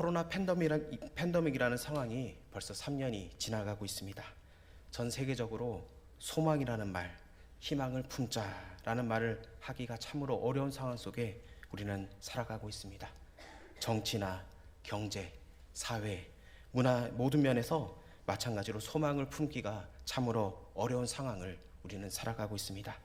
코로나 팬데믹이라- 팬데믹이라는 상황이 벌써 3년이 지나가고 있습니다. 전 세계적으로 소망이라는 말, 희망을 품자라는 말을 하기가 참으로 어려운 상황 속에 우리는 살아가고 있습니다. 정치나 경제, 사회, 문화 모든 면에서 마찬가지로 소망을 품기가 참으로 어려운 상황을 우리는 살아가고 있습니다.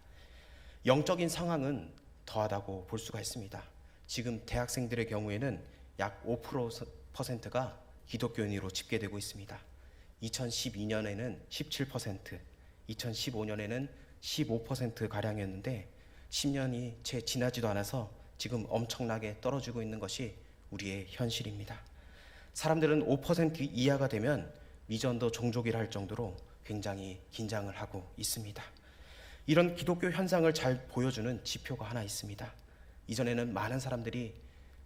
영적인 상황은 더하다고 볼 수가 있습니다. 지금 대학생들의 경우에는 약 5%가 기독교인으로 집계되고 있습니다. 2012년에는 17%, 2015년에는 15% 가량이었는데 10년이 채 지나지도 않아서 지금 엄청나게 떨어지고 있는 것이 우리의 현실입니다. 사람들은 5% 이하가 되면 미전도 종족이라 할 정도로 굉장히 긴장을 하고 있습니다. 이런 기독교 현상을 잘 보여주는 지표가 하나 있습니다. 이전에는 많은 사람들이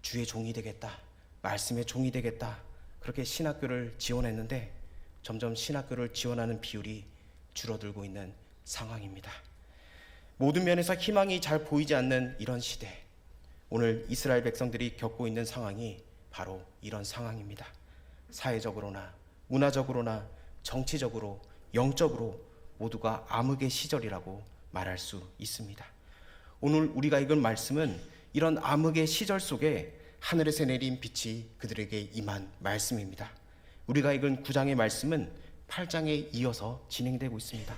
주의 종이 되겠다, 말씀의 종이 되겠다, 그렇게 신학교를 지원했는데 점점 신학교를 지원하는 비율이 줄어들고 있는 상황입니다. 모든 면에서 희망이 잘 보이지 않는 이런 시대, 오늘 이스라엘 백성들이 겪고 있는 상황이 바로 이런 상황입니다. 사회적으로나 문화적으로나 정치적으로 영적으로 모두가 암흑의 시절이라고 말할 수 있습니다. 오늘 우리가 읽은 말씀은 이런 암흑의 시절 속에 하늘에서 내린 빛이 그들에게 임한 말씀입니다. 우리가 읽은 9장의 말씀은 8장에 이어서 진행되고 있습니다.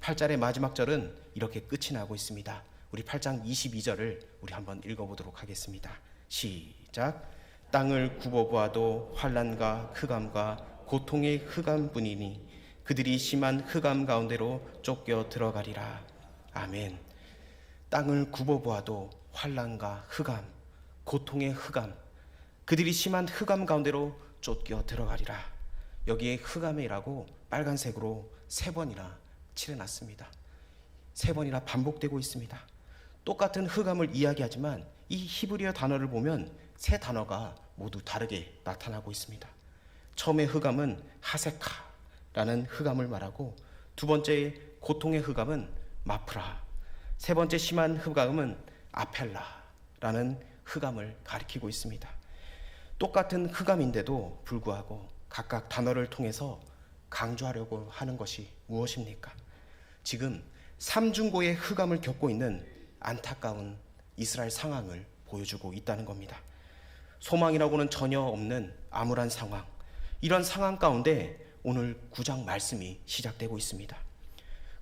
8절의 마지막 절은 이렇게 끝이 나고 있습니다. 우리 8장 22절을 우리 한번 읽어보도록 하겠습니다. 시작. 땅을 굽어보아도 환란과 흑암과 고통의 흑암뿐이니 그들이 심한 흑암 가운데로 쫓겨 들어가리라. 아멘. 땅을 굽어보아도 환란과 흑암, 고통의 흑암, 그들이 심한 흑암 가운데로 쫓겨 들어가리라. 여기에 흑암이라고 빨간색으로 세 번이나 칠해놨습니다. 세 번이나 반복되고 있습니다. 똑같은 흑암을 이야기하지만 이 히브리어 단어를 보면 세 단어가 모두 다르게 나타나고 있습니다. 처음에 흑암은 하세카라는 흑암을 말하고 두 번째 고통의 흑암은 마프라, 세 번째 심한 흑암은 아펠라라는 흑암을 가리키고 있습니다. 똑같은 흑암인데도 불구하고 각각 단어를 통해서 강조하려고 하는 것이 무엇입니까? 지금 삼중고의 흑암을 겪고 있는 안타까운 이스라엘 상황을 보여주고 있다는 겁니다. 소망이라고는 전혀 없는 암울한 상황. 이런 상황 가운데 오늘 구장 말씀이 시작되고 있습니다.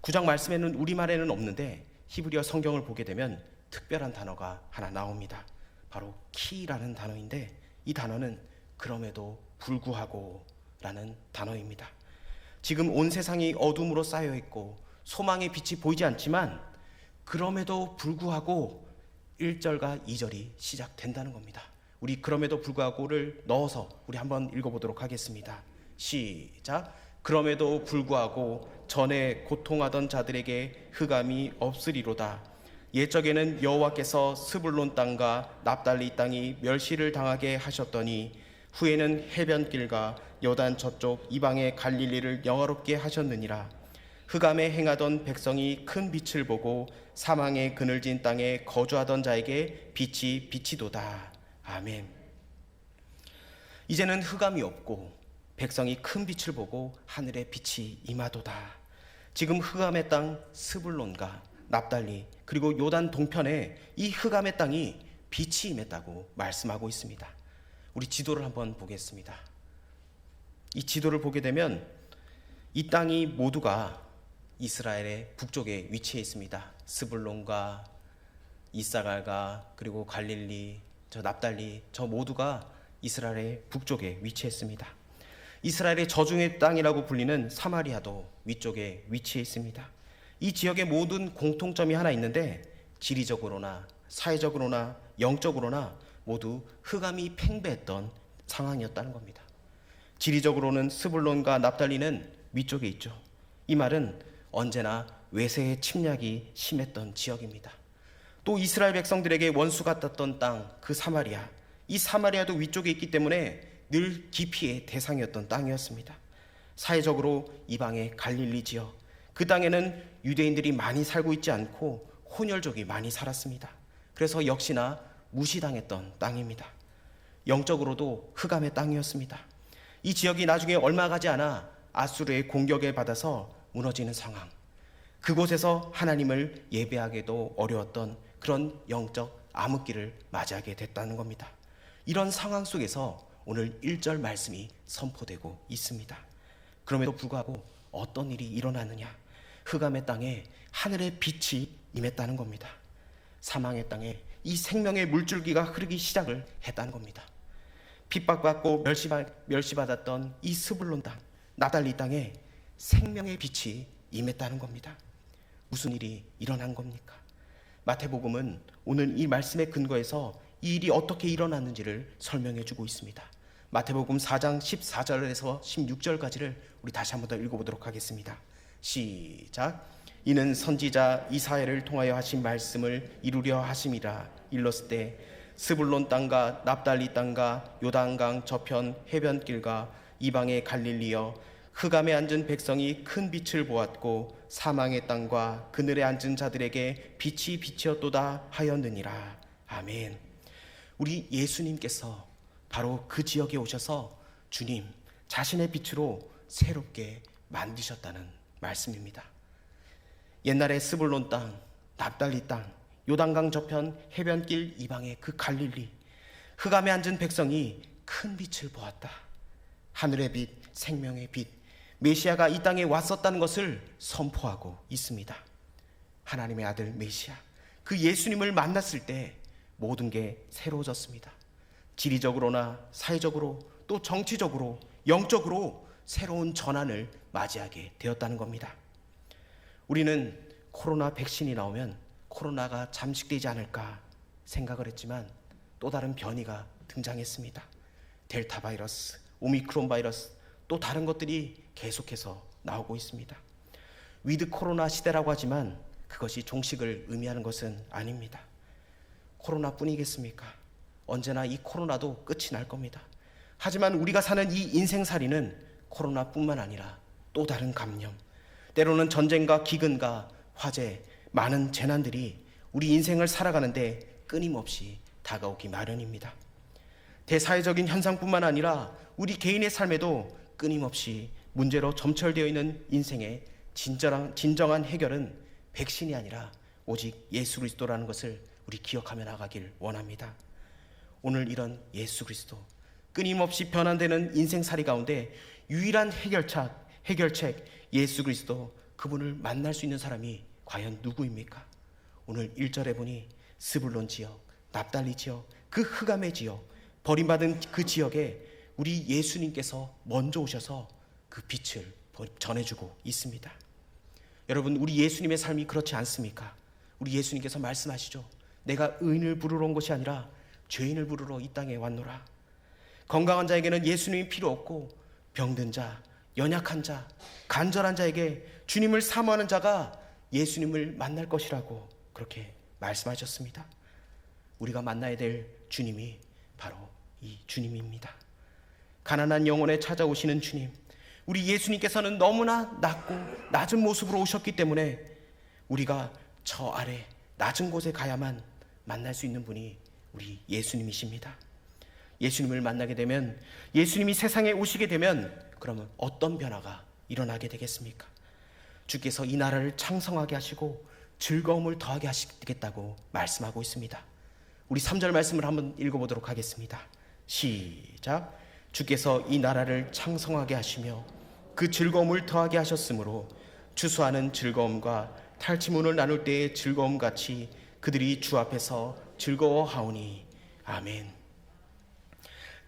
구장 말씀에는 우리말에는 없는데 히브리어 성경을 보게 되면 특별한 단어가 하나 나옵니다. 바로 키라는 단어인데 이 단어는 그럼에도 불구하고 라는 단어입니다. 지금 온 세상이 어둠으로 쌓여 있고 소망의 빛이 보이지 않지만 그럼에도 불구하고 1절과 2절이 시작된다는 겁니다. 우리 그럼에도 불구하고를 넣어서 우리 한번 읽어보도록 하겠습니다. 시작. 그럼에도 불구하고 전에 고통하던 자들에게 흑암이 없으리로다. 옛적에는 여호와께서 스불론 땅과 납달리 땅이 멸시를 당하게 하셨더니 후에는 해변길과 요단 저쪽 이방의 갈릴리를 영화롭게 하셨느니라. 흑암에 행하던 백성이 큰 빛을 보고 사망의 그늘진 땅에 거주하던 자에게 빛이 비치도다. 아멘. 이제는 흑암이 없고 백성이 큰 빛을 보고 하늘의 빛이 임하도다. 지금 흑암의 땅 스불론과 납달리 그리고 요단 동편에 이 흑암의 땅이 빛이 임했다고 말씀하고 있습니다. 우리 지도를 한번 보겠습니다. 이 지도를 보게 되면 이 땅이 모두가 이스라엘의 북쪽에 위치해 있습니다. 스불론과 이사갈과 그리고 갈릴리, 저 납달리 저 모두가 이스라엘의 북쪽에 위치했습니다. 이스라엘의 저중의 땅이라고 불리는 사마리아도 위쪽에 위치해 있습니다. 이 지역의 모든 공통점이 하나 있는데 지리적으로나 사회적으로나 영적으로나 모두 흑암이 팽배했던 상황이었다는 겁니다. 지리적으로는 스불론과 납달리는 위쪽에 있죠. 이 말은 언제나 외세의 침략이 심했던 지역입니다. 또 이스라엘 백성들에게 원수 같았던 땅, 그 사마리아. 이 사마리아도 위쪽에 있기 때문에 늘 기피의 대상이었던 땅이었습니다. 사회적으로 이방의 갈릴리 지역, 그 땅에는 유대인들이 많이 살고 있지 않고 혼혈족이 많이 살았습니다. 그래서 역시나 무시당했던 땅입니다. 영적으로도 흑암의 땅이었습니다. 이 지역이 나중에 얼마 가지 않아 아수르의 공격에 받아서 무너지는 상황. 그곳에서 하나님을 예배하기도 어려웠던 그런 영적 암흑기를 맞이하게 됐다는 겁니다. 이런 상황 속에서 오늘 1절 말씀이 선포되고 있습니다. 그럼에도 불구하고 어떤 일이 일어나느냐? 흑암의 땅에 하늘의 빛이 임했다는 겁니다. 사망의 땅에 이 생명의 물줄기가 흐르기 시작을 했다는 겁니다. 핍박받고 멸시받, 멸시받았던 이 스불론 땅, 나달리 땅에 생명의 빛이 임했다는 겁니다. 무슨 일이 일어난 겁니까? 마태복음은 오늘 이 말씀의 근거에서 이 일이 어떻게 일어났는지를 설명해 주고 있습니다. 마태복음 4장 14절에서 16절까지를 우리 다시 한번 더 읽어보도록 하겠습니다. 시작. 이는 선지자 이사야를 통하여 하신 말씀을 이루려 하심이라 일렀을 때 스불론 땅과 납달리 땅과 요단강 저편 해변길과 이방의 갈릴리여 흑암에 앉은 백성이 큰 빛을 보았고 사망의 땅과 그늘에 앉은 자들에게 빛이 비치었도다 하였느니라 아멘. 우리 예수님께서 바로 그 지역에 오셔서 주님 자신의 빛으로 새롭게 만드셨다는 말씀입니다. 옛날에 스불론 땅, 납달리 땅, 요단강 저편 해변길 이방의 그 갈릴리 흑암에 앉은 백성이 큰 빛을 보았다. 하늘의 빛, 생명의 빛, 메시아가 이 땅에 왔었다는 것을 선포하고 있습니다. 하나님의 아들 메시아, 그 예수님을 만났을 때 모든 게 새로워졌습니다. 지리적으로나 사회적으로 또 정치적으로 영적으로 새로운 전환을 맞이하게 되었다는 겁니다. 우리는 코로나 백신이 나오면 코로나가 잠식되지 않을까 생각을 했지만 또 다른 변이가 등장했습니다. 델타 바이러스, 오미크론 바이러스, 또 다른 것들이 계속해서 나오고 있습니다. 위드 코로나 시대라고 하지만 그것이 종식을 의미하는 것은 아닙니다. 코로나뿐이겠습니까? 언제나 이 코로나도 끝이 날 겁니다. 하지만 우리가 사는 이 인생살이는 코로나뿐만 아니라 또 다른 감염, 때로는 전쟁과 기근과 화재, 많은 재난들이 우리 인생을 살아가는데 끊임없이 다가오기 마련입니다. 대사회적인 현상뿐만 아니라 우리 개인의 삶에도 끊임없이 문제로 점철되어 있는 인생의 진정한, 진정한 해결은 백신이 아니라 오직 예수 그리스도라는 것을 우리 기억하며 나가길 원합니다. 오늘 이런 예수 그리스도 끊임없이 변환되는 인생살이 가운데 유일한 해결책, 해결책 예수 그리스도 그분을 만날 수 있는 사람이 과연 누구입니까? 오늘 1절에 보니 스불론 지역, 납달리 지역, 그 흑암의 지역, 버림받은 그 지역에 우리 예수님께서 먼저 오셔서 그 빛을 전해주고 있습니다. 여러분, 우리 예수님의 삶이 그렇지 않습니까? 우리 예수님께서 말씀하시죠. 내가 의인을 부르러 온 것이 아니라 죄인을 부르러 이 땅에 왔노라. 건강한 자에게는 예수님이 필요 없고 병든 자, 연약한 자, 간절한 자에게 주님을 사모하는 자가 예수님을 만날 것이라고 그렇게 말씀하셨습니다. 우리가 만나야 될 주님이 바로 이 주님입니다. 가난한 영혼에 찾아오시는 주님, 우리 예수님께서는 너무나 낮고 낮은 모습으로 오셨기 때문에 우리가 저 아래 낮은 곳에 가야만 만날 수 있는 분이 우리 예수님이십니다. 예수님을 만나게 되면 예수님이 세상에 오시게 되면 그러면 어떤 변화가 일어나게 되겠습니까? 주께서 이 나라를 창성하게 하시고 즐거움을 더하게 하시겠다고 말씀하고 있습니다. 우리 3절 말씀을 한번 읽어보도록 하겠습니다. 시작. 주께서 이 나라를 창성하게 하시며 그 즐거움을 더하게 하셨으므로 주수하는 즐거움과 탈취문을 나눌 때의 즐거움 같이 그들이 주 앞에서 즐거워하오니 아멘.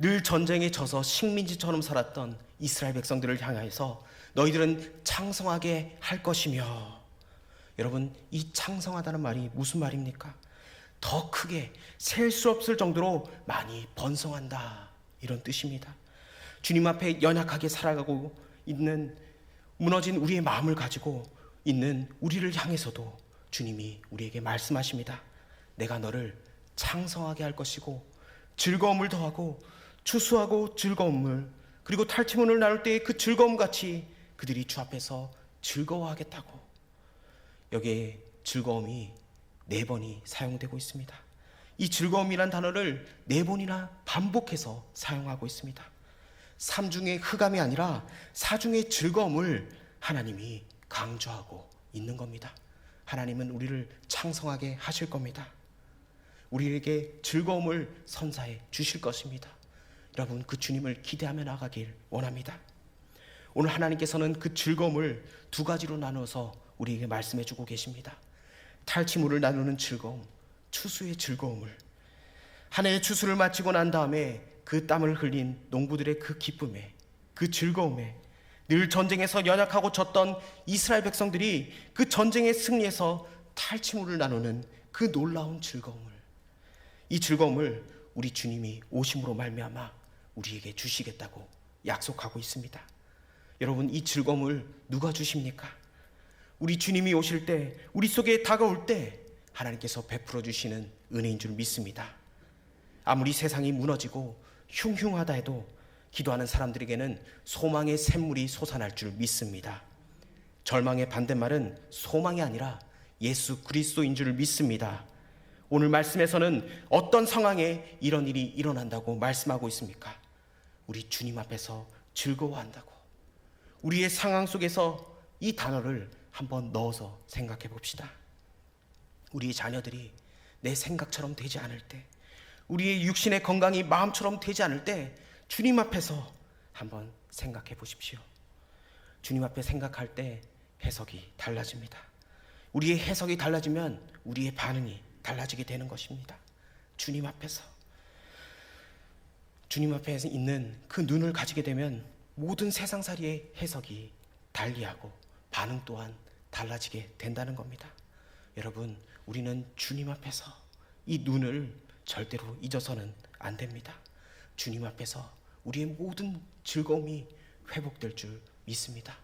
늘 전쟁에 져서 식민지처럼 살았던 이스라엘 백성들을 향하여서 너희들은 창성하게 할 것이며 여러분 이 창성하다는 말이 무슨 말입니까? 더 크게 셀 수 없을 정도로 많이 번성한다 이런 뜻입니다. 주님 앞에 연약하게 살아가고 있는 무너진 우리의 마음을 가지고 있는 우리를 향해서도 주님이 우리에게 말씀하십니다. 내가 너를 창성하게 할 것이고 즐거움을 더하고 추수하고 즐거움을 그리고 탈취문을 나눌 때의 그 즐거움 같이 그들이 주 앞에서 즐거워하겠다고 여기에 즐거움이 네 번이 사용되고 있습니다. 이 즐거움이란 단어를 네 번이나 반복해서 사용하고 있습니다. 삼중의 흑암이 아니라 사중의 즐거움을 하나님이 강조하고 있는 겁니다. 하나님은 우리를 창성하게 하실 겁니다. 우리에게 즐거움을 선사해 주실 것입니다. 여러분 그 주님을 기대하며 나가길 원합니다. 오늘 하나님께서는 그 즐거움을 두 가지로 나누어서 우리에게 말씀해 주고 계십니다. 탈취물을 나누는 즐거움, 추수의 즐거움을 한 해의 추수를 마치고 난 다음에 그 땀을 흘린 농부들의 그 기쁨에 그 즐거움에 늘 전쟁에서 연약하고 졌던 이스라엘 백성들이 그 전쟁의 승리에서 탈취물을 나누는 그 놀라운 즐거움을 이 즐거움을 우리 주님이 오심으로 말미암아 우리에게 주시겠다고 약속하고 있습니다. 여러분 이 즐거움을 누가 주십니까? 우리 주님이 오실 때 우리 속에 다가올 때 하나님께서 베풀어 주시는 은혜인 줄 믿습니다. 아무리 세상이 무너지고 흉흉하다 해도 기도하는 사람들에게는 소망의 샘물이 솟아날 줄 믿습니다. 절망의 반대말은 소망이 아니라 예수 그리스도인 줄 믿습니다. 오늘 말씀에서는 어떤 상황에 이런 일이 일어난다고 말씀하고 있습니까? 우리 주님 앞에서 즐거워한다고. 우리의 상황 속에서 이 단어를 한번 넣어서 생각해 봅시다. 우리 자녀들이 내 생각처럼 되지 않을 때, 우리의 육신의 건강이 마음처럼 되지 않을 때, 주님 앞에서 한번 생각해 보십시오. 주님 앞에 생각할 때 해석이 달라집니다. 우리의 해석이 달라지면 우리의 반응이 달라지게 되는 것입니다. 주님 앞에서. 주님 앞에 있는 그 눈을 가지게 되면 모든 세상살이의 해석이 달리하고 반응 또한 달라지게 된다는 겁니다. 여러분, 우리는 주님 앞에서 이 눈을 절대로 잊어서는 안 됩니다. 주님 앞에서 우리의 모든 즐거움이 회복될 줄 믿습니다.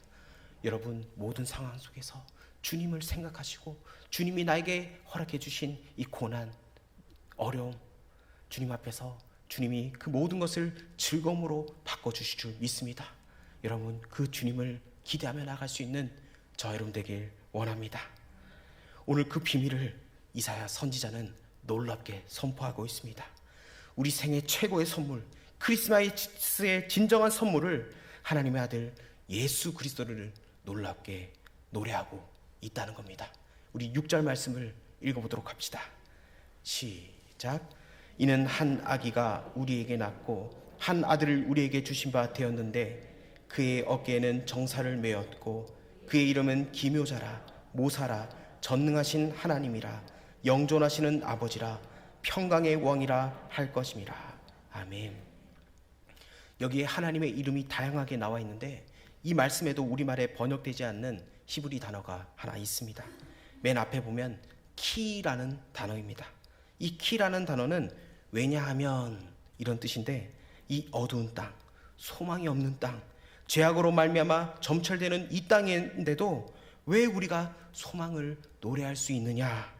여러분, 모든 상황 속에서 주님을 생각하시고 주님이 나에게 허락해 주신 이 고난, 어려움, 주님 앞에서 주님이 그 모든 것을 즐거움으로 바꿔 주실 줄 믿습니다. 여러분, 그 주님을 기대하며 나갈 수 있는 저 여러분 되길 원합니다. 오늘 그 비밀을 이사야 선지자는 놀랍게 선포하고 있습니다. 우리 생애 최고의 선물, 크리스마스의 진정한 선물을 하나님의 아들 예수 그리스도를 놀랍게 노래하고 있다는 겁니다. 우리 6절 말씀을 읽어보도록 합시다. 시작. 이는 한 아기가 우리에게 낳고 한 아들을 우리에게 주신 바 되었는데 그의 어깨에는 정사를 메었고 그의 이름은 기묘자라 모사라 전능하신 하나님이라 영존하시는 아버지라 평강의 왕이라 할 것임이라. 아멘. 여기에 하나님의 이름이 다양하게 나와 있는데 이 말씀에도 우리말에 번역되지 않는 히브리 단어가 하나 있습니다. 맨 앞에 보면 키라는 단어입니다. 이 키라는 단어는 왜냐하면 이런 뜻인데 이 어두운 땅, 소망이 없는 땅, 죄악으로 말미암아 점철되는 이 땅인데도 왜 우리가 소망을 노래할 수 있느냐?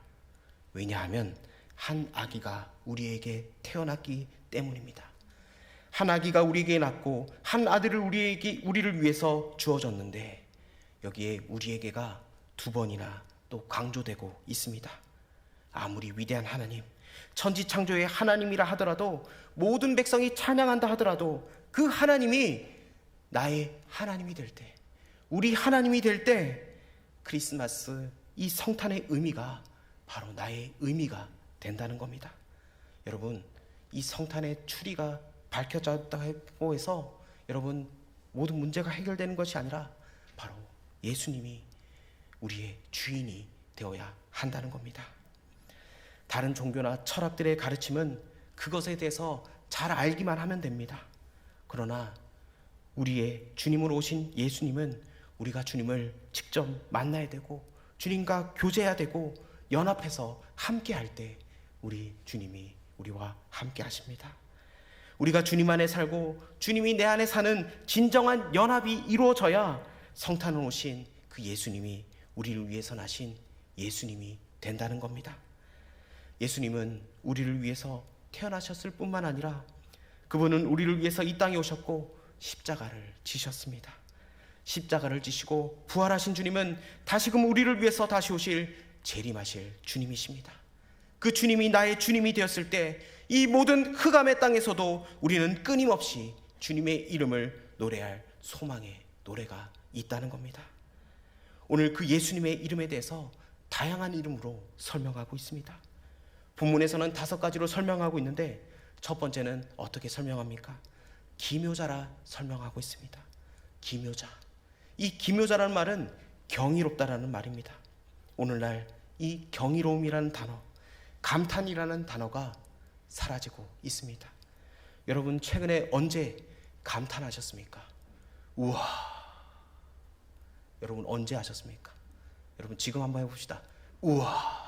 왜냐하면 한 아기가 우리에게 태어났기 때문입니다. 한 아기가 우리에게 낳고 한 아들을 우리에게 우리를 위해서 주어졌는데 여기에 우리에게가 두 번이나 또 강조되고 있습니다. 아무리 위대한 하나님, 천지 창조의 하나님이라 하더라도 모든 백성이 찬양한다 하더라도 그 하나님이 나의 하나님이 될 때, 우리 하나님이 될 때 크리스마스 이 성탄의 의미가 바로 나의 의미가 된다는 겁니다. 여러분, 이 성탄의 추리가 밝혀졌다고 해서 여러분 모든 문제가 해결되는 것이 아니라 바로 예수님이 우리의 주인이 되어야 한다는 겁니다. 다른 종교나 철학들의 가르침은 그것에 대해서 잘 알기만 하면 됩니다. 그러나 우리의 주님으로 오신 예수님은 우리가 주님을 직접 만나야 되고 주님과 교제해야 되고 연합해서 함께 할 때 우리 주님이 우리와 함께 하십니다. 우리가 주님 안에 살고 주님이 내 안에 사는 진정한 연합이 이루어져야 성탄을 오신 그 예수님이 우리를 위해서 나신 예수님이 된다는 겁니다. 예수님은 우리를 위해서 태어나셨을 뿐만 아니라 그분은 우리를 위해서 이 땅에 오셨고 십자가를 지셨습니다. 십자가를 지시고 부활하신 주님은 다시금 우리를 위해서 다시 오실 재림하실 주님이십니다. 그 주님이 나의 주님이 되었을 때 이 모든 흑암의 땅에서도 우리는 끊임없이 주님의 이름을 노래할 소망의 노래가 있다는 겁니다. 오늘 그 예수님의 이름에 대해서 다양한 이름으로 설명하고 있습니다. 본문에서는 다섯 가지로 설명하고 있는데 첫 번째는 어떻게 설명합니까? 기묘자라 설명하고 있습니다. 기묘자. 이 기묘자라는 말은 경이롭다라는 말입니다. 오늘날 이 경이로움이라는 단어, 감탄이라는 단어가 사라지고 있습니다. 여러분 최근에 언제 감탄하셨습니까? 우와. 여러분 언제 하셨습니까? 여러분 지금 한번 해봅시다. 우와.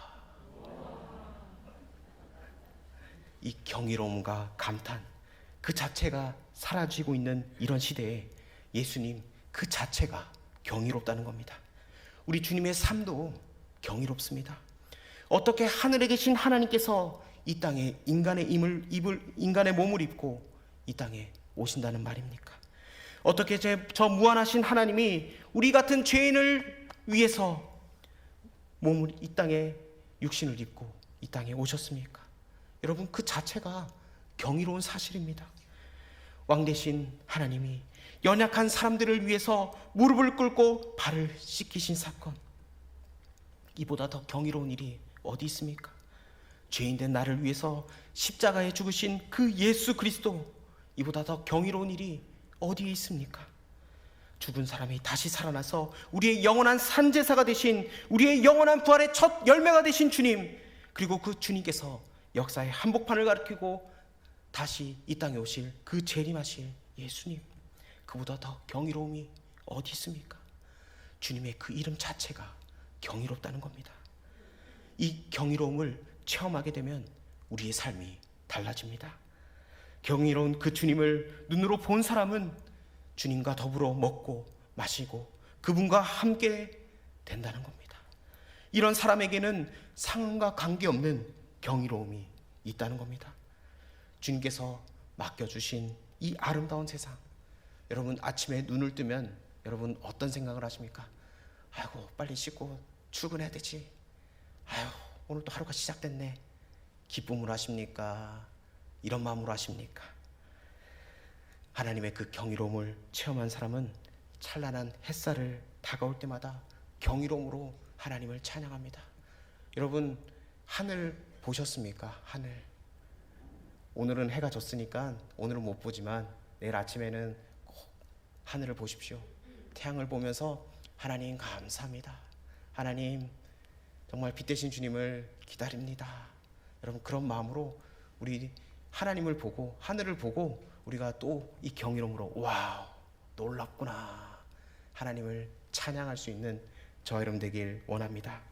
이 경이로움과 감탄 그 자체가 사라지고 있는 이런 시대에 예수님 그 자체가 경이롭다는 겁니다. 우리 주님의 삶도 경이롭습니다. 어떻게 하늘에 계신 하나님께서 이 땅에 인간의 임을 입을 인간의 몸을 입고 이 땅에 오신다는 말입니까? 어떻게 제, 저 무한하신 하나님이 우리 같은 죄인을 위해서 몸을 이 땅에 육신을 입고 이 땅에 오셨습니까? 여러분 그 자체가 경이로운 사실입니다. 왕 대신 하나님이 연약한 사람들을 위해서 무릎을 꿇고 발을 씻기신 사건. 이보다 더 경이로운 일이 어디 있습니까? 죄인 된 나를 위해서 십자가에 죽으신 그 예수 그리스도 이보다 더 경이로운 일이 어디에 있습니까? 죽은 사람이 다시 살아나서 우리의 영원한 산제사가 되신 우리의 영원한 부활의 첫 열매가 되신 주님 그리고 그 주님께서 역사의 한복판을 가리키고 다시 이 땅에 오실 그 재림하실 예수님 그보다 더 경이로움이 어디 있습니까? 주님의 그 이름 자체가 경이롭다는 겁니다. 이 경이로움을 체험하게 되면 우리의 삶이 달라집니다. 경이로운 그 주님을 눈으로 본 사람은 주님과 더불어 먹고 마시고 그분과 함께 된다는 겁니다. 이런 사람에게는 상황과 관계없는 경이로움이 있다는 겁니다. 주님께서 맡겨주신 이 아름다운 세상. 여러분 아침에 눈을 뜨면 여러분 어떤 생각을 하십니까? 아이고 빨리 씻고 출근해야 되지. 아유 오늘 또 하루가 시작됐네. 기쁨으로 하십니까? 이런 마음으로 하십니까? 하나님의 그 경이로움을 체험한 사람은 찬란한 햇살을 다가올 때마다 경이로움으로 하나님을 찬양합니다. 여러분 하늘 보셨습니까? 하늘. 오늘은 해가 졌으니까 오늘은 못 보지만 내일 아침에는 꼭 하늘을 보십시오. 태양을 보면서 하나님 감사합니다. 하나님 정말 빛 대신 주님을 기다립니다. 여러분 그런 마음으로 우리 하나님을 보고 하늘을 보고 우리가 또 이 경이로움으로 와우 놀랍구나 하나님을 찬양할 수 있는 저 여러분 되길 원합니다.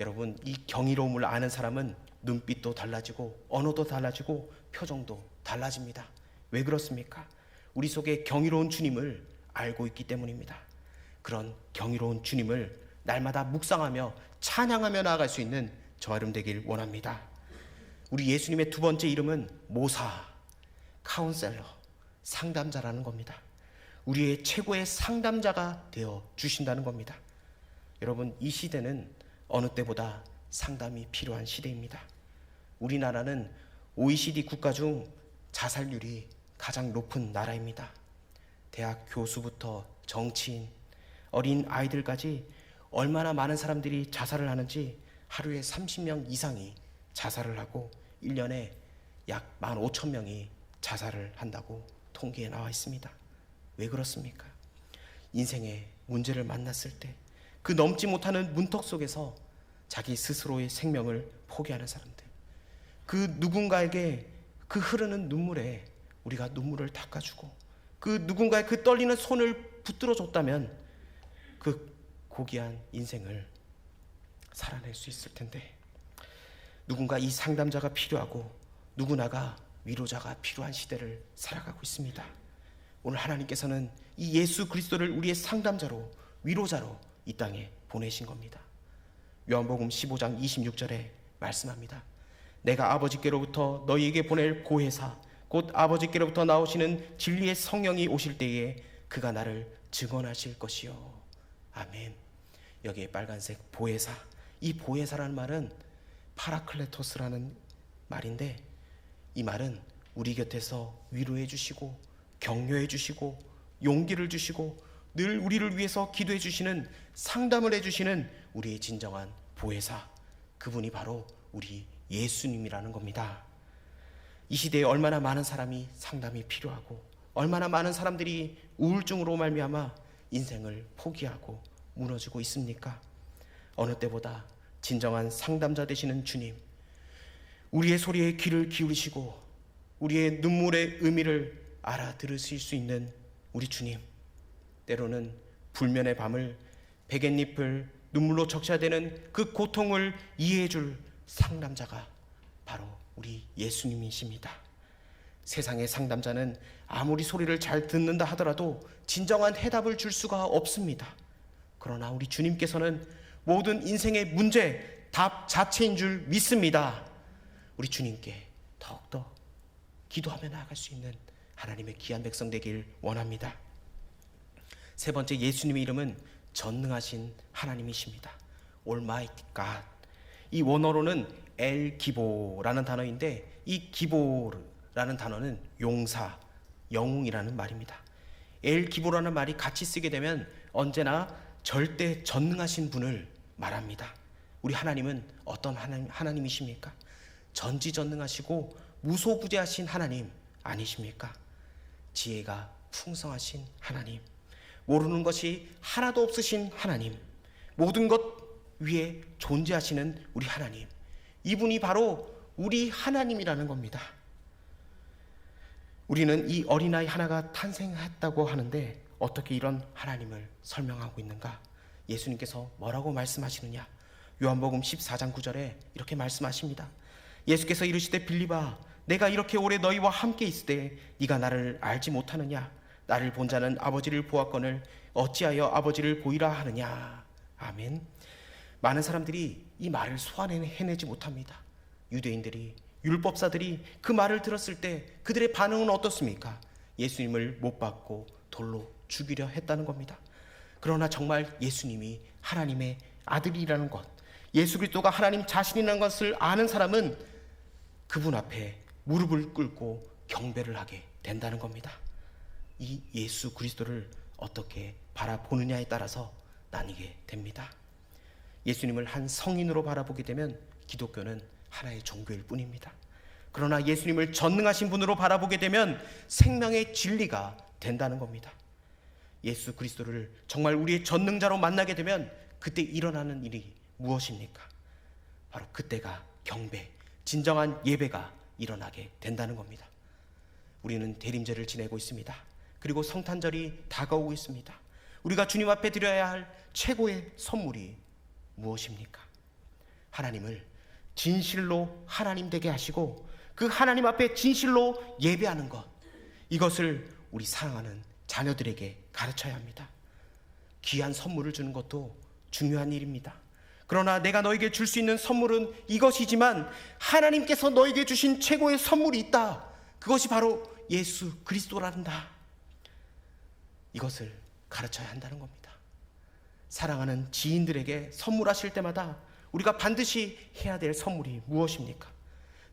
여러분 이 경이로움을 아는 사람은 눈빛도 달라지고 언어도 달라지고 표정도 달라집니다. 왜 그렇습니까? 우리 속에 경이로운 주님을 알고 있기 때문입니다. 그런 경이로운 주님을 날마다 묵상하며 찬양하며 나아갈 수 있는 저 여러분 되길 원합니다. 우리 예수님의 두 번째 이름은 모사, 카운셀러, 상담자라는 겁니다. 우리의 최고의 상담자가 되어 주신다는 겁니다. 여러분, 이 시대는 어느 때보다 상담이 필요한 시대입니다. 우리나라는 OECD 국가 중 자살률이 가장 높은 나라입니다. 대학 교수부터 정치인, 어린 아이들까지 얼마나 많은 사람들이 자살을 하는지 하루에 30명 이상이 자살을 하고 1년에 약 15,000명이 자살을 한다고 통계에 나와 있습니다. 왜 그렇습니까? 인생의 문제를 만났을 때 그 넘지 못하는 문턱 속에서 자기 스스로의 생명을 포기하는 사람들. 그 누군가에게 그 흐르는 눈물에 우리가 눈물을 닦아주고 그 누군가의 그 떨리는 손을 붙들어 줬다면 그 고귀한 인생을 살아낼 수 있을 텐데 누군가 이 상담자가 필요하고 누구나가 위로자가 필요한 시대를 살아가고 있습니다. 오늘 하나님께서는 이 예수 그리스도를 우리의 상담자로 위로자로 이 땅에 보내신 겁니다. 요한복음 15장 26절에 말씀합니다. 내가 아버지께로부터 너희에게 보낼 고해사 곧 아버지께로부터 나오시는 진리의 성령이 오실 때에 그가 나를 증언하실 것이요. 아멘. 여기에 빨간색 보혜사. 이 보혜사라는 말은 파라클레토스라는 말인데 이 말은 우리 곁에서 위로해 주시고 격려해 주시고 용기를 주시고 늘 우리를 위해서 기도해 주시는 상담을 해 주시는 우리의 진정한 보혜사 그분이 바로 우리 예수님이라는 겁니다. 이 시대에 얼마나 많은 사람이 상담이 필요하고 얼마나 많은 사람들이 우울증으로 말미암아 인생을 포기하고 무너지고 있습니까? 어느 때보다 진정한 상담자 되시는 주님, 우리의 소리에 귀를 기울이시고 우리의 눈물의 의미를 알아들으실 수 있는 우리 주님, 때로는 불면의 밤을 베갯잎을 눈물로 적셔야 되는 그 고통을 이해해 줄 상담자가 바로 우리 예수님이십니다. 세상의 상담자는 아무리 소리를 잘 듣는다 하더라도 진정한 해답을 줄 수가 없습니다. 그러나 우리 주님께서는 모든 인생의 문제 답 자체인 줄 믿습니다. 우리 주님께 더욱더 기도하며 나아갈 수 있는 하나님의 귀한 백성 되길 원합니다. 세 번째 예수님의 이름은 전능하신 하나님이십니다. Almighty God. 이 원어로는 엘 기보라는 단어인데 이 기보라는 단어는 용사, 영웅이라는 말입니다. 엘 기보라는 말이 같이 쓰게 되면 언제나 절대 전능하신 분을 말합니다. 우리 하나님은 어떤 하나님, 하나님이십니까? 전지전능하시고 무소부재하신 하나님 아니십니까? 지혜가 풍성하신 하나님, 모르는 것이 하나도 없으신 하나님, 모든 것 위에 존재하시는 우리 하나님, 이분이 바로 우리 하나님이라는 겁니다. 우리는 이 어린아이 하나가 탄생했다고 하는데 어떻게 이런 하나님을 설명하고 있는가? 예수님께서 뭐라고 말씀하시느냐? 요한복음 14장 9절에 이렇게 말씀하십니다. 예수께서 이르시되 빌리바 내가 이렇게 오래 너희와 함께 있을 때 네가 나를 알지 못하느냐? 나를 본 자는 아버지를 보았거늘 어찌하여 아버지를 보이라 하느냐? 아멘. 많은 사람들이 이 말을 소화해내지 못합니다. 유대인들이 율법사들이 그 말을 들었을 때 그들의 반응은 어떻습니까? 예수님을 못 받고 돌로 죽이려 했다는 겁니다. 그러나 정말 예수님이 하나님의 아들이라는 것, 예수 그리스도가 하나님 자신이라는 것을 아는 사람은 그분 앞에 무릎을 꿇고 경배를 하게 된다는 겁니다. 이 예수 그리스도를 어떻게 바라보느냐에 따라서 나뉘게 됩니다. 예수님을 한 성인으로 바라보게 되면 기독교는 하나의 종교일 뿐입니다. 그러나 예수님을 전능하신 분으로 바라보게 되면 생명의 진리가 된다는 겁니다. 예수 그리스도를 정말 우리의 전능자로 만나게 되면 그때 일어나는 일이 무엇입니까? 바로 그때가 경배, 진정한 예배가 일어나게 된다는 겁니다. 우리는 대림절을 지내고 있습니다. 그리고 성탄절이 다가오고 있습니다. 우리가 주님 앞에 드려야 할 최고의 선물이 무엇입니까? 하나님을 진실로 하나님 되게 하시고 그 하나님 앞에 진실로 예배하는 것. 이것을 우리 사랑하는 자녀들에게 가르쳐야 합니다. 귀한 선물을 주는 것도 중요한 일입니다. 그러나 내가 너에게 줄 수 있는 선물은 이것이지만 하나님께서 너에게 주신 최고의 선물이 있다. 그것이 바로 예수 그리스도란다. 이것을 가르쳐야 한다는 겁니다. 사랑하는 지인들에게 선물하실 때마다 우리가 반드시 해야 될 선물이 무엇입니까?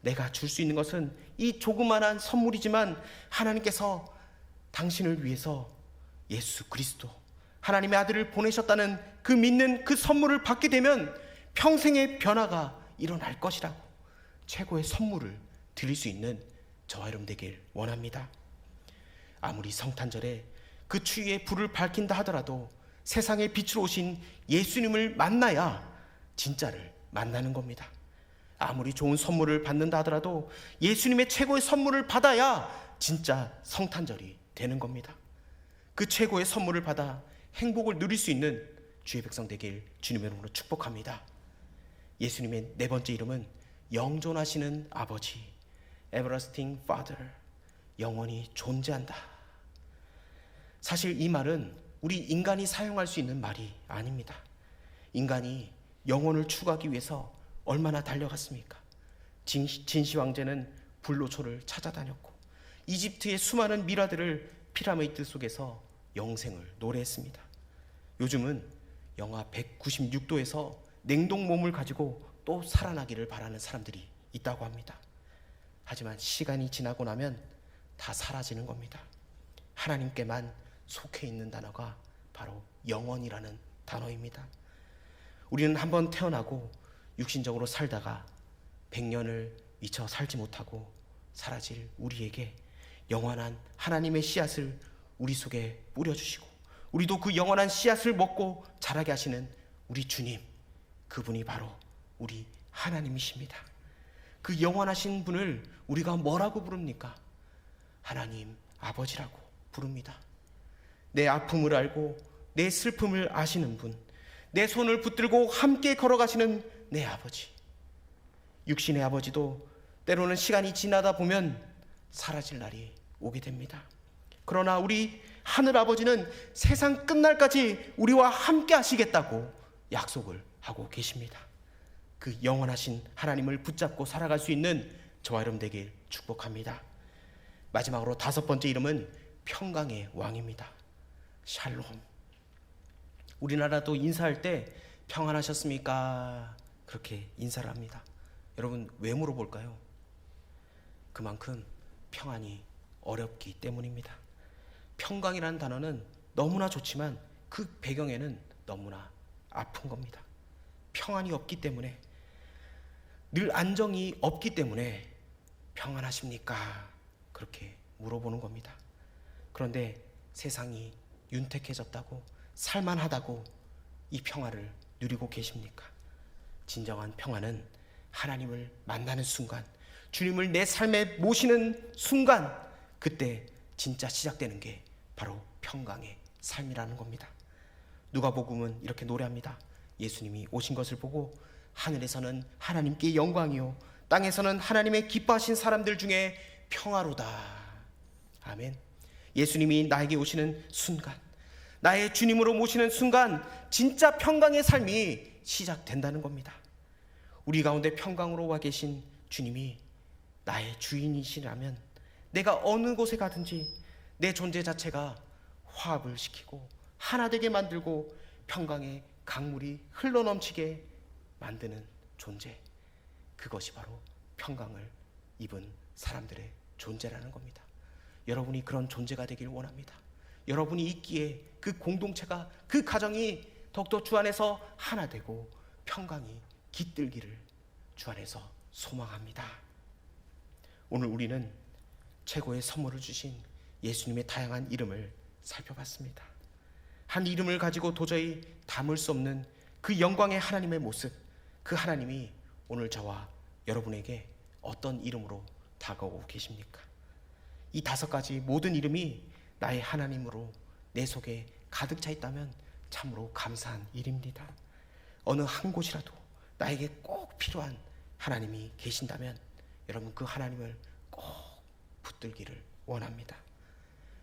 내가 줄 수 있는 것은 이 조그만한 선물이지만 하나님께서 당신을 위해서 예수 그리스도 하나님의 아들을 보내셨다는 그 믿는 그 선물을 받게 되면 평생의 변화가 일어날 것이라고 최고의 선물을 드릴 수 있는 저와 여러분 되길 원합니다. 아무리 성탄절에 그 추위에 불을 밝힌다 하더라도 세상의 빛으로 오신 예수님을 만나야 진짜를 만나는 겁니다. 아무리 좋은 선물을 받는다 하더라도 예수님의 최고의 선물을 받아야 진짜 성탄절이 되는 겁니다. 그 최고의 선물을 받아 행복을 누릴 수 있는 주의 백성 되길 주님의 이름으로 축복합니다. 예수님의 네 번째 이름은 영존하시는 아버지, Everlasting Father, 영원히 존재한다. 사실 이 말은 우리 인간이 사용할 수 있는 말이 아닙니다. 인간이 영혼을 추구하기 위해서 얼마나 달려갔습니까? 진시 황제는 불로초를 찾아다녔고 이집트의 수많은 미라들을 피라미드 속에서 영생을 노래했습니다. 요즘은 영하 196도에서 냉동 몸을 가지고 또 살아나기를 바라는 사람들이 있다고 합니다. 하지만 시간이 지나고 나면 다 사라지는 겁니다. 하나님께만 속해 있는 단어가 바로 영원이라는 단어입니다. 우리는 한번 태어나고 육신적으로 살다가 100년을 미처 살지 못하고 사라질 우리에게 영원한 하나님의 씨앗을 우리 속에 뿌려주시고 우리도 그 영원한 씨앗을 먹고 자라게 하시는 우리 주님 그분이 바로 우리 하나님이십니다. 그 영원하신 분을 우리가 뭐라고 부릅니까? 하나님 아버지라고 부릅니다. 내 아픔을 알고 내 슬픔을 아시는 분, 내 손을 붙들고 함께 걸어가시는 내 아버지. 육신의 아버지도 때로는 시간이 지나다 보면 사라질 날이 오게 됩니다. 그러나 우리 하늘 아버지는 세상 끝날까지 우리와 함께 하시겠다고 약속을 하고 계십니다. 그 영원하신 하나님을 붙잡고 살아갈 수 있는 저와 여러분 되길 축복합니다. 마지막으로 다섯 번째 이름은 평강의 왕입니다. 샬롬. 우리나라도 인사할 때 평안하셨습니까? 그렇게 인사를 합니다. 여러분 왜 물어볼까요? 그만큼 평안이 어렵기 때문입니다. 평강이라는 단어는 너무나 좋지만 그 배경에는 너무나 아픈 겁니다. 평안이 없기 때문에 늘 안정이 없기 때문에 평안하십니까? 그렇게 물어보는 겁니다. 그런데 세상이 윤택해졌다고 살만하다고 이 평화를 누리고 계십니까? 진정한 평화는 하나님을 만나는 순간, 주님을 내 삶에 모시는 순간, 그때 진짜 시작되는 게 바로 평강의 삶이라는 겁니다. 누가복음은 이렇게 노래합니다. 예수님이 오신 것을 보고 하늘에서는 하나님께 영광이요 땅에서는 하나님의 기뻐하신 사람들 중에 평화로다. 아멘. 예수님이 나에게 오시는 순간, 나의 주님으로 모시는 순간, 진짜 평강의 삶이 시작된다는 겁니다. 우리 가운데 평강으로 와 계신 주님이 나의 주인이시라면 내가 어느 곳에 가든지 내 존재 자체가 화합을 시키고 하나 되게 만들고 평강의 강물이 흘러넘치게 만드는 존재. 그것이 바로 평강을 입은 사람들의 존재라는 겁니다. 여러분이 그런 존재가 되길 원합니다. 여러분이 있기에 그 공동체가 그 가정이 더욱더 주 안에서 하나 되고 평강이 깃들기를 주 안에서 소망합니다. 오늘 우리는 최고의 선물을 주신 예수님의 다양한 이름을 살펴봤습니다. 한 이름을 가지고 도저히 담을 수 없는 그 영광의 하나님의 모습, 그 하나님이 오늘 저와 여러분에게 어떤 이름으로 다가오고 계십니까? 이 다섯 가지 모든 이름이 나의 하나님으로 내 속에 가득 차 있다면 참으로 감사한 일입니다. 어느 한 곳이라도 나에게 꼭 필요한 하나님이 계신다면 여러분 그 하나님을 꼭 붙들기를 원합니다.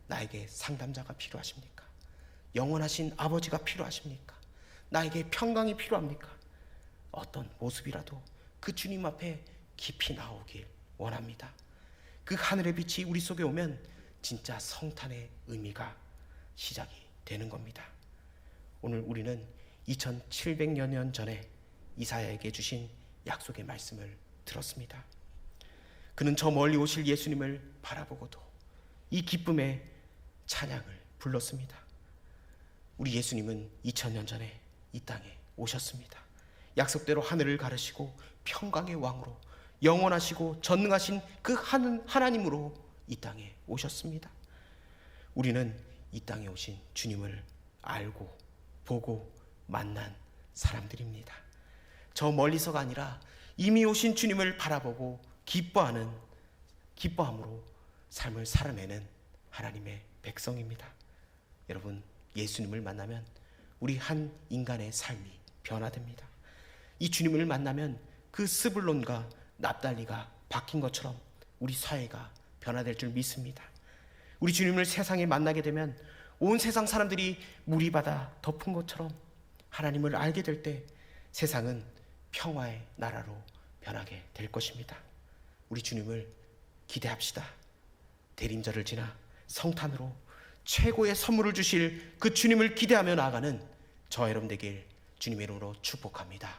나에게 상담자가 필요하십니까? 영원하신 아버지가 필요하십니까? 나에게 평강이 필요합니까? 어떤 모습이라도 그 주님 앞에 깊이 나오길 원합니다. 그 하늘의 빛이 우리 속에 오면 진짜 성탄의 의미가 시작이 되는 겁니다. 오늘 우리는 2700여 년 전에 이사야에게 주신 약속의 말씀을 들었습니다. 그는 저 멀리 오실 예수님을 바라보고도 이 기쁨의 찬양을 불렀습니다. 우리 예수님은 2000년 전에 이 땅에 오셨습니다. 약속대로 하늘을 가르시고 평강의 왕으로 영원하시고 전능하신 그 하나님으로 이 땅에 오셨습니다. 우리는 이 땅에 오신 주님을 알고 보고 만난 사람들입니다. 저 멀리서가 아니라 이미 오신 주님을 바라보고 기뻐하는 기뻐함으로 삶을 살아내는 하나님의 백성입니다. 여러분 예수님을 만나면 우리 한 인간의 삶이 변화됩니다. 이 주님을 만나면 그 스불론과 납달리가 바뀐 것처럼 우리 사회가 변화될 줄 믿습니다. 우리 주님을 세상에 만나게 되면 온 세상 사람들이 물이 받아 덮은 것처럼 하나님을 알게 될 때 세상은 평화의 나라로 변하게 될 것입니다. 우리 주님을 기대합시다. 대림절을 지나 성탄으로 최고의 선물을 주실 그 주님을 기대하며 나아가는 저 여러분 되길 주님의 이름으로 축복합니다.